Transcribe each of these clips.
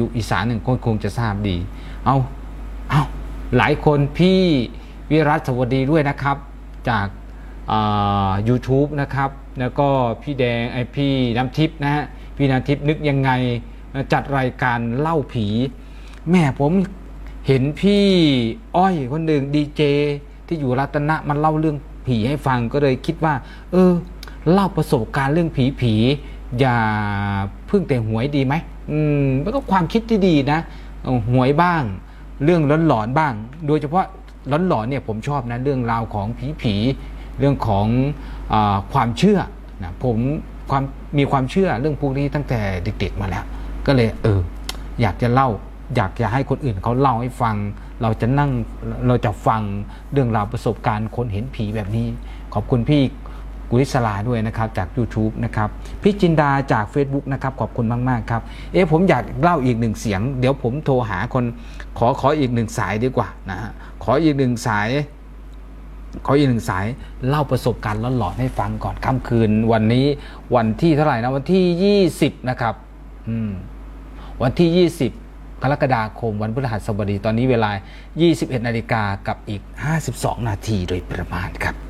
อยู่อีสานหนึ่งคนคงจะทราบดี เอาเอาหลายคนพี่วิรัตสวัสดีด้วยนะครับ จากยูทูบนะครับ แล้วก็พี่แดงไอพี่น้ำทิพย์นะฮะพี่น้ำทิพย์นึกยังไงจัดรายการเล่าผี แม่ผมเห็นพี่อ้อยคนหนึ่งดีเจที่อยู่รัตนะมันเล่าเรื่องผีให้ฟังก็เลยคิดว่า เออ เล่าประสบการณ์เรื่องผีผี อย่าพึ่งแต่หวยดีไหม อืมมันก็ความคิดที่ดีนะหวยบ้าง เรื่องหลอนๆบ้าง โดยเฉพาะหลอนๆเนี่ยผมชอบนะเรื่องราวของผีผีๆเรื่องของอความเชื่อนะผมความมีความเชื่อเรื่องพวกนี้ตั้งแต่เด็กๆมาแล้ว ก็เลยเอออยากจะเล่า อยากจะให้คนอื่นเขาเล่าให้ฟัง เราจะนั่งเราจะฟังเรื่องราวประสบการณ์คนเห็นผีแบบนี้ ขอบคุณพี่ กุลิศลาด้วยนะครับจาก YouTube นะครับพี่จินดาจาก Facebook นะครับขอบคุณมากๆครับเอ๊ะผมอยากเล่าอีกหนึ่งเสียง เดี๋ยวผมโทรหาคนขอขออีกหนึ่งสายดีกว่านะฮะขออีกหนึ่งสาย ขออีกหนึ่งสายเล่าประสบการณ์หลอนๆให้ฟังก่อนค่ำคืน วันนี้วันที่เท่าไหร่นะวันที่ 20 นะครับอืมวันที่ 20กรกฎาคมวันพฤหัสบดีตอนนี้เวลา 21 นาฬิกากับอีก 52 นาทีโดยประมาณครับ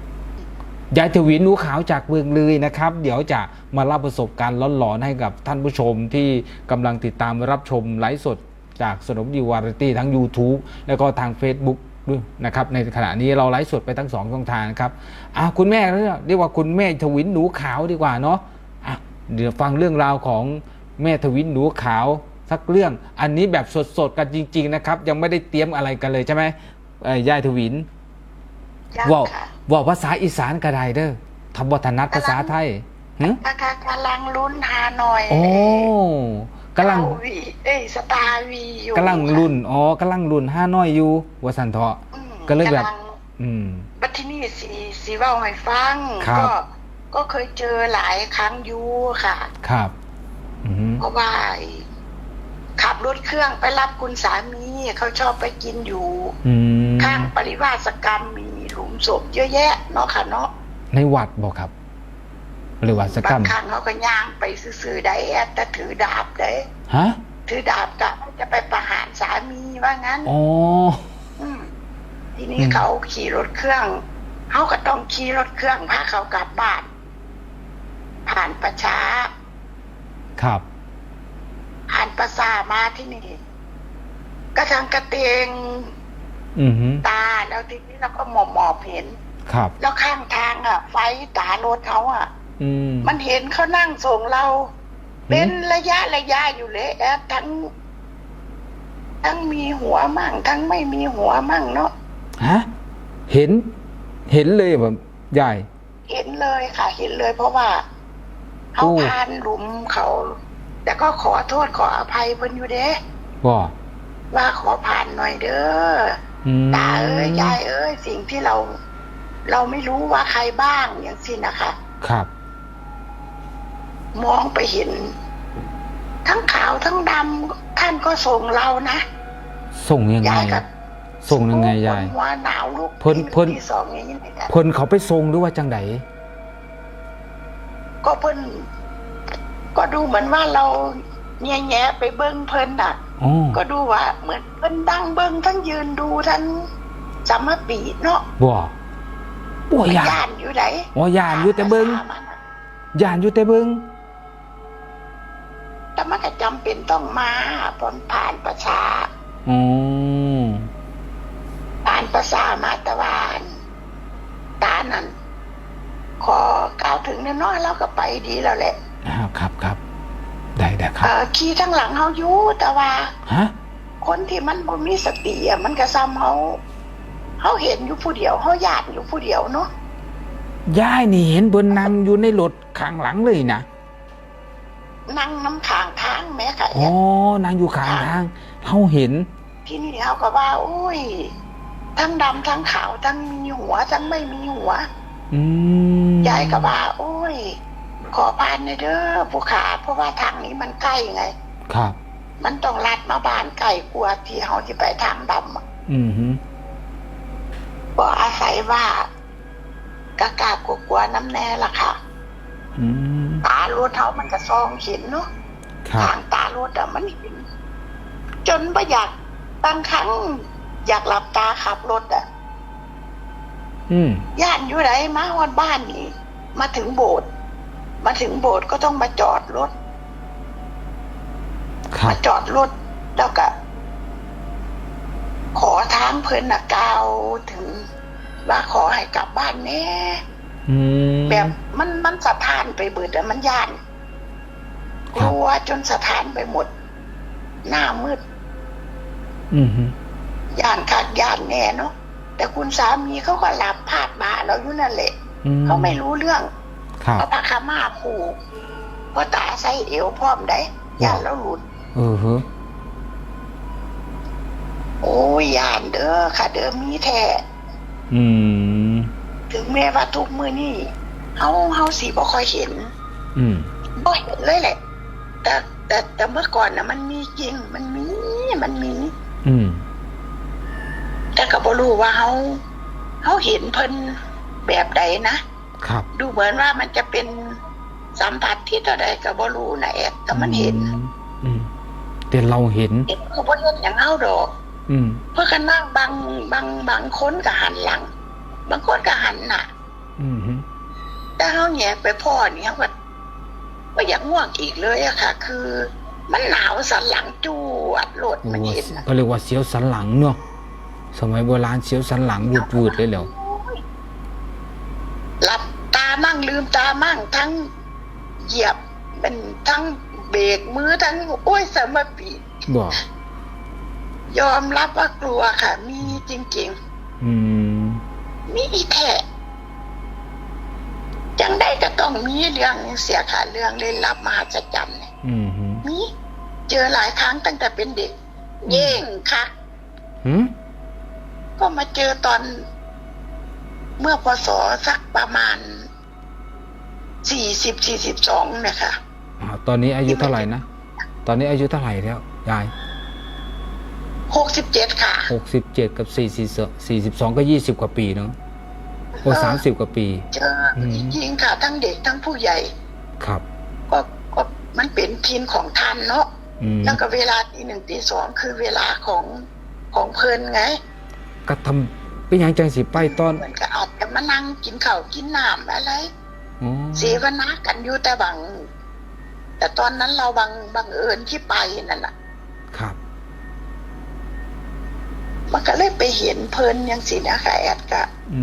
ยายทวินหนูขาวจากเมืองเลยนะครับ เดี๋ยวจะมาเล่าประสบการณ์หลอนๆให้กับท่านผู้ชมที่กำลังติดตามรับชมไลฟ์สดจากสนมดีวาไรตี้ทั้ง YouTube แล้วก็ทาง Facebook ด้วยนะครับในขณะนี้เราไลฟ์สดไปทั้งสองช่องทางครับอะคุณแม่เรียกว่าคุณแม่ทวินหนูขาวดีกว่าเนาะอะเดี๋ยวฟังเรื่องราวของแม่ทวินหนูขาวสักเรื่อง อันนี้แบบสดๆกันจริง ๆ นะครับ ยังไม่ได้เตรียมอะไรกันเลยใช่ไหมยายทวิน ยังว่าค่ะว่าภาษาอีสานก็ได้เด้อทำบทนัดภาษาไทยหึกะกะกำลังลุ้นหาหน่อยโอ้กำลังเอาวีเอ้ยสตาร์วีอยู่กำลังรุ่นอ๋อกำลังรุ่นห้าน้อยอยู่ว่าสันเถาะอืมก็เลยแบบำงอืมบัดที่นี่สีสีเว้าให้ฟังครับก็ก็เคยเจอหลายครั้งอยู่ค่ะ ครับอืมเพราะว่าขับรถเครื่องไปรับคุณสามีเขาชอบไปกินอยู่อืมข้างปริวาสกรรมมีหลุม ศพเยอะแยะเนาะค่ะเนาะในวัดบอกครับ หรือวัดสกรบารงมครั้งเขาก็ย่างไปซื่อๆได้แต่ถือดาบได้ฮะถือดาบกะจะไปประหารสามีว่างั้น อ๋อ อืมทีนี้อืม เขาขี่รถเครื่อง เขาก็ต้องขี่รถเครื่องพาเขากลับบ้าน ผ่านประชา ครับ ผ่านประสามาที่นี่ กระทางกระเตง อืมฮึตาแล้วทีนี้เราก็หมอบหมอบเห็น ครับ แล้วข้างทางอะ ไฟตารถเขาอะ อืม มันเห็นเขานั่งส่งเรา เป็นระยะระยะอยู่เลยแอดทั้ง ทั้งมีหัวมั่ง ทั้งไม่มีหัวมั่งเนาะฮะ เห็น เห็นเลยแบบใหญ่ เห็นเลยค่ะ เห็นเลยเพราะว่าเขาโอ้พานหลุมเขา แต่ก็ขอโทษขออภัยเพิ่นอยู่เด้ว่าว่าขอผ่านหน่อยเด้ออืม ตาเอ้ยยายเอ้ยสิ่งที่เรา เราไม่รู้ว่าใครบ้างอย่างสินะคะ ครับ มองไปเห็น ทั้งขาวทั้งดำท่านก็ส่งเรานะ ส่งยังไง ยายกับส่งยังไงยายหัวหนาวลุกเพิ่นเพิ่นที่สองอย่างนี้เลยค่ะเพิ่นเขาไปทรงหรือว่าจังไดก็เพิ่นก็ดูเหมือนว่าเราแง่แง่ๆไปเบิ้งเพิ่นน่ะอ๋อ ก็ดูว่าเหมือนเพิ่นดังเบิ้งทั้งยืนดูทั้งสามปีเนาะบ่บ่ยานย่านอยู่ไหนอ๋อยานอยู่แต่เบิ่งยานอยู่แต่เบิงแต่มันก็จำเป็นต้องมาผลผ่านประชาอ๋อผ่านประชามาตะวานตานั้นขอกล่าวถึงน้อยๆแล้วก็ไปดีแล้วแหละอ้าวครับครับ ได้ได้ครัเอ่บอขี่ทั้งหลังเฮาอยู่แต่ว่า ฮะคนที่มันบ่มีสติอะมันก็ซ้ำเฮาเฮาเห็นอยู่ผู้เดียวเฮาญาติอยู่ผู้เดียวเนาะยายนี่เห็นเพิ่นนั่งอยู่ในรถข้างหลังเลยนะนั่งน้ำข้างทางแม่ค่ะอ๋อนั่งอยู่ข้างทางเฮาเห็น ที่นี่เขาก็ว่าโอ้ย ทั้งดำทั้งขาวทั้งมีหัวทั้งไม่มีหัว อืมยายก็ว่าโอ้ย ขอพานในอยเด้อผู้ขาเพราะว่าทางนี้มันใกล้ไง ครับ มันต้องลัดมาบ้านไก่กลัวที่เขาที่ไปทางดำอะอืมฮึก็อาศัยว่ากากากลัวกลัวๆน้ำแน่ละค่ะ อืมตารถเขามันก็ซองเห็นเนาะครับทางตารถอะมันเห็นจนไม่อยากบางครั้ง อยากหลับตาขับรถอะอืมย่านอยู่ไหนมาฮอดบ้านนี่มาถึงโบสถ์ มาถึงโบสถ์ก็ต้องมาจอดรถครัมาบจอดรถแล้วก็ ขอทางเพิ่นน่ะกล่าวถึง ว่าขอให้กลับบ้านแน่อืม แบบมันมันสะท้านไปเบิดอะมันย่านคกรับ ลัวจนสะท้านไปหมด หน้ามืด อืมฮึย่านขาดย่านแน่เนาะแต่คุณสามีเขาก็หลับพาดบ่าเราอยู่นั่นแหละอืเขาไม่รู้เรื่อง ครับ เอาผ้าขาวมาผูกเพราะตาใส่เอวพร้อมได้ย่านแล้วหลุด เออฮะโอ้ยย่านเด้อค่ะเด้อมีแท้อืม ถึงแม้ว่าทุกมือนี่เฮาเฮาสิบ่ค่อยเห็นอืม บ่เห็นเลยแหละ แต่แต่แต่เมื่อก่อนน่ะมันมีจริงมันมีมันมี อืม แต่ก็บ่รู้ว่าเฮาเฮาเห็นเพิ่นแบบใดนะ ครับดูเหมือนว่ามันจะเป็นสัมผัสที่เท่าใดก็บ่รู้นะแอดแต่มันเห็นอืมอืมแต่เราเห็นเห็นก็บ่เห็นอย่างเฮาดอก อืมเพื่อกันนั่งบางบางบางคนก็หันหลัง บางคนก็หันหน้าอืมฮึแต่เฮาแหยกไปพ่อนี่เฮาก็บ่อยากง่วงอีกเลยอะค่ะ คือ มันหนาวสันหลังจวดโลดโอ้มันเห็นน่ะก็เรียกว่าเสียวสันหลังเนาะสมัยโบราณเสียวสันหลังวูดวูดๆเลยเหรอ หลับตามั่ง ลืมตามั่งทั้งเหยียบเป็นทั้งเบรกมือทั้งโอ้ยสมปีบอกยอมรับว่ากลัวค่ะ มีจริงอืมๆมีอีแท้จังได้ก็ต้องมีเรื่องเสียค่ะเรื่องเล่นลับมหัศจรรย์เนี่ยอืมฮึมีเจอหลายครั้งตั้งแต่เป็นเด็ก เย่งค่ะหืมก็มาเจอตอนเมื่อพศสักประมาณ สี่สิบสี่สิบสองนะคะอ่าตอนนี้อายุเท่าไหร่นะ ตอนนี้อายุเท่าไหร่แล้วยายหกสิบเจ็ดค่ะหกสิบเจ็ดกับสี่สิบสี่สิบสองก็ยี่สิบกว่าปีเนาะโอ้เออสามสิบกว่าปี เจออม จริงๆค่ะทั้งเด็กทั้งผู้ใหญ่ ครับ ก็ก็มันเป็นทีมของท่านเนาะอืมแล้วก็เวลาตีหนึ่งตีสองคือเวลาของของเพลินไงก็ทำเป็นหยังจังสิไปตอน เหมือนกับอาจจะมานั่งกินข้าวกินน้ำอะไรอ๋อเสวนากันอยู่แต่บางแต่ตอนนั้นเราบังบังเอิญที่ไปนั่นแหละครับ มันก็เลยไปเห็นเพลินยังสินะคะแอดกะอื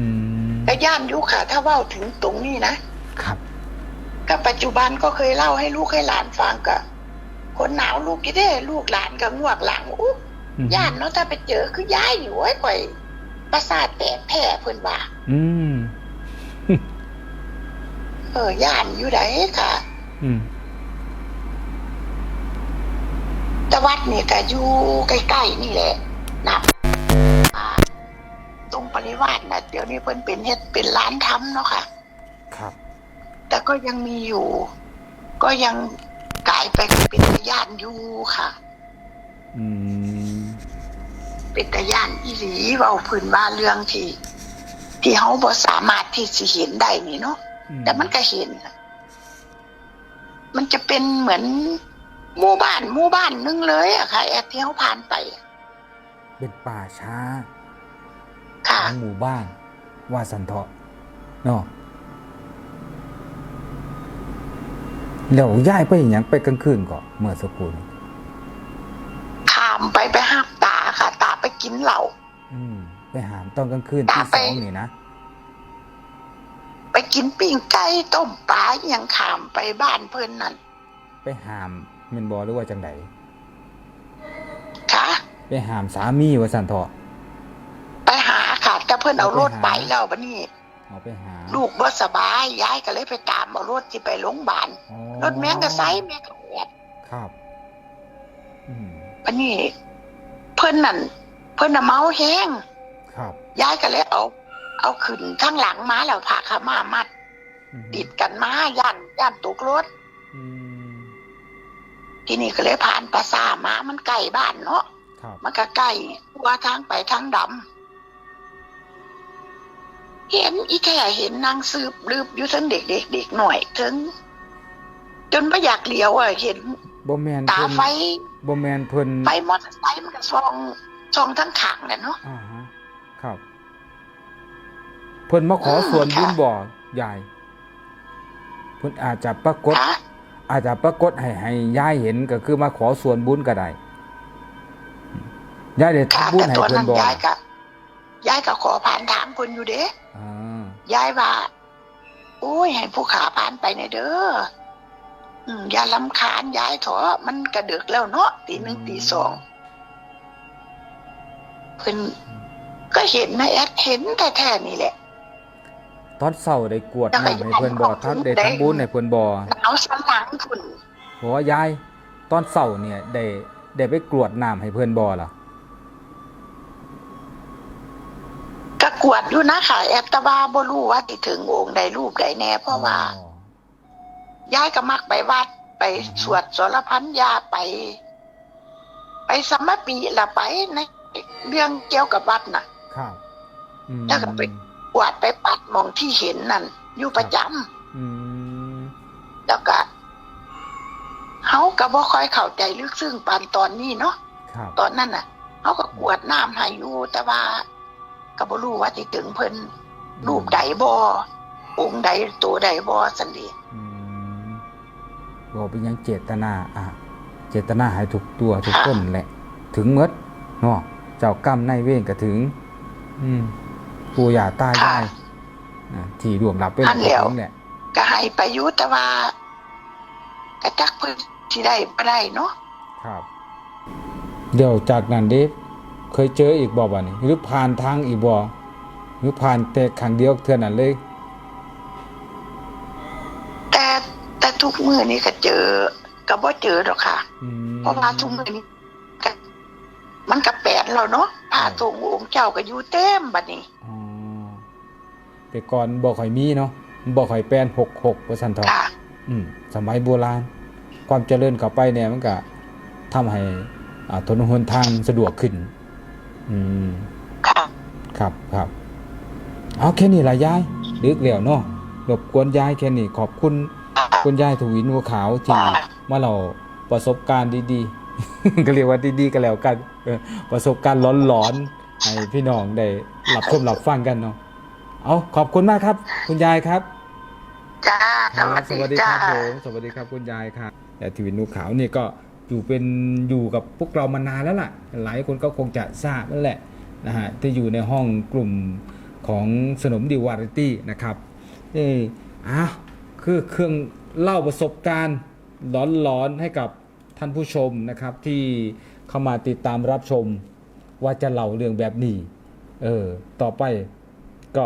มก็ย่านอยุค่ะ ถ้าเว่าถึงตรงนี้นะ ครับ ก็ปัจจุบันก็เคยเล่าให้ลูกให้หลานฟังกะคนหนาวลูกกี่เด้ลูกหลานก็งวกหลังอุ๊อืมย่านเนาะถ้าไปเจอคือย้ายอยู่ไว้ก่อยประสาทแตกแพ้เพิ่นว่าอืม เออย่านอยู่ไหนค่ะ อืมแต่วัดนี่ก็อยู่ใกล้ๆนี่แหละนะอ่าตรงปริวาสนะเดี๋ยวนี้เพิ่นเป็นเฮ็ดเป็นร้านทำเนาะค่ะ ครับ แต่ก็ยังมีอยู่ ก็ยังกลายไปเป็นตะย่านอยู่ค่ะ อืม เป็นตะย่านอีหลีเว้าพื้นบ้านเรื่องที่ ที่เฮาบ่สามารถที่สิเห็นได้นี่เนาะ แต่มันก็เห็นน่ะมันจะเป็นเหมือนหมู่บ้านหมู่บ้านนึงเลยอะค่ะ แอดที่เขาผ่านไป เป็นป่าช้าขค่ะองหมู่บ้าน ว่าสันเถาะเนาะแล้วย้ายไปอหย่างไปกลางคืนก่อนเมื่อสักครู่นี้ข้ามไปไปห้ามตาค่ะ ตาไปกินเหล้าอืม ไปหามตอนกลางคืนที่ตามสไปองนี่นะไป กินปิ้งไก่ต้มปลาอหยังขามไปบ้านเพื่อนนั่นไปหามแม่นบอหรือว่าจังไดค่ะ ไปหามสามีว่าสันเถาะไปหาค่ะแต่เพื่อนเอารถไปไปหาแล้วบัดนี้ เอาไปหาลูกบ่สบายย้ายก็เลยไปตามเอารถที่ไปโรงพยาบาลอ๋อรถแม่งก็ไซแม่งก็แอดครับ อืมบัดนี้ เพื่อนนั่นเพื่อนน่ะเมาแห้ง ครับย้ายก็เลยเอา เอาขึ้นข้างหลังมาแล้วพาขามามัดอืมติดกันมาย่านย่านตกรถอืมทีนี้ก็เลยผ่านปราสาทมามันใกล้บ้านเนาะครับมันก็ใกล้ว่าทางไปทางดำเห็นอีแค่เห็นนางสืบลืบอยู่ทั้งเด็กเด็กเด็กหน่อยถึง จนไม่อยากเลี้ยวอะเห็นบ่แมนตาเพิ่นไฟบบ่แม่นเพิ่นไฟมอเตอร์ไซค์มันก็ส่องส่องทั้งขังแหละเนาะอ่าฮะครับ เพิ่นมาขอส่วนบุญบ่ยายเพิ่นอาจจะปรากฏค่ะอาจจะปรากฏให้ให้ยายเห็นก็คือมาขอส่วนบุญก็ได้ยายได้ค่ะทำบุญแต่ให้ตัวเพิ่นั้นนบ่ยายก็ยายก็ขอผ่านถามคนอยู่เด้อ่ายายว่าโอ้ยให้ผู้ขาผ่านไปในอยเด้ออืมอย่าลำคาญยายเถอะมันกระดึกแล้วเนาะตีหนึ่งตีสองเพิ่นก็เห็นนะแอดเห็นแต่แท้ๆนี่แหละ ตอนเช้าได้กรวดน้ำให้เพิ่นบ่ท่านได้ทำบุญให้เพิ่นบ่หนาวสันหลังพุ่นบอกว่ายายตอนเช้าเนี่ยได้ได้ไปกรวดน้ำให้เพิ่นบ่ล่ะก็กวดอยู่นะค่ะแอดแตะบาบ่รู้ว่าสิถึงองค์ใดรูปใดแน่เพราะว่าอ๋อยายก็มักไปวัดไปอือฮึสวดสรพันยาไป ไปสมปีละไปในเรื่องเกี่ยวกับวัดน่ะ ครับอืมแล้วก็ไป กวาดไปปัดหมองที่เห็นนั่นอยู่ประจำอืมแล้วก็เฮาก็บ่ค่อยเข้าใจลึกซึ้งปานตอนนี้เนาะครับตอนนั้นน่ะเฮาก็กวดน้ำให้อยู่แต่ว่าก็บ่รู้ว่าสิถึงเพิ่นรูปใดบ่องค์ใดตัวใดบ่สันเดี อืมบอกเป็นหยังเจตนาอะเจตนาให้ทุกตัวทุกคนแหละ ถึงหมดเนาะเจ้ากรรมนายเวรก็ถึง อืม ปู่ย่าตายายอะที่รวมรับเป็นอันแล้วของแหละก็ให้ไปอยู่แต่ว่าก็จักเพิ่นสิได้บ่ได้เนาะครับ เดี๋ยวจากนั้นเดฟเคยเจออีกบ่บ่นี่หรือผ่านทางอีกบ่หรือผ่านแต่ครั้งเดียวเท่านั้นเลยแต่แต่ทุกมื้อนี้ก็เจอก็บ่เจอดอกค่ะอืมเพราะว่าทุกมื้อนี้ก็มันก็แปลนแล้วเนาะพระทรงองค์เจ้าก็อยู่เต็มบัดนี้อ๋อ แต่ก่อนบ่ค่อยมีเนาะบ่ค่อยแปลน66ว่าซั่นเถาะค่ะอืมสมัยโบราณ ความเจริญเข้าไปเนี่ยมันก็ทำให้อ่าถนนหนทางสะดวกขึ้น อืมค่ะครับครับเอาแค่นี้ละยายดึกแล้วเนาะรบกวนยายแค่นี้ขอบคุณคุณยายทวินหัวขาวที่มาเราประสบการณ์ดีๆ ก็เรียกว่าดีๆก็แล้วกันเออประสบการณ์ร้อนๆให้พี่น้องได้หลับชมหลับฟังกันเนาะ เอาขอบคุณมากครับ คุณยายครับจ้าครับสวัสดีคจ้ารับผมสวัสดีครับคุณยายครับแต่ทีวินนูขาวนี่ก็อยู่เป็นอยู่กับพวกเรามานานแล้วล่ะ หลายคนก็คงจะทราบนั่นแหละนะฮะที่อยู่ในห้องกลุ่มของสนมดีวาไรตี้นะครับนี่อ้าวคือเครื่องเล่าประสบการณ์หลอนๆให้กับท่านผู้ชมนะครับ ที่เข้ามาติดตามรับชมว่าจะเล่าเรื่องแบบนี้ เออ ต่อไปก็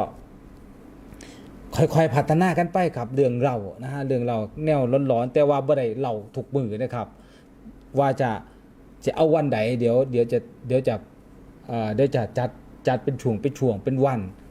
ค่อยๆพัฒนากันไปครับเรื่องเรานะฮะเรื่องเราแนวร้อนๆแต่ว่าบ่ได้เราถูกมือนะครับ ว่าจะจะเอาวันไหนเดี๋ยวเดี๋ยวจะเดี๋ยวจะเอ่อเดี๋ยวจะจัดจัดเป็นช่วงเป็นช่วงเป็นวัน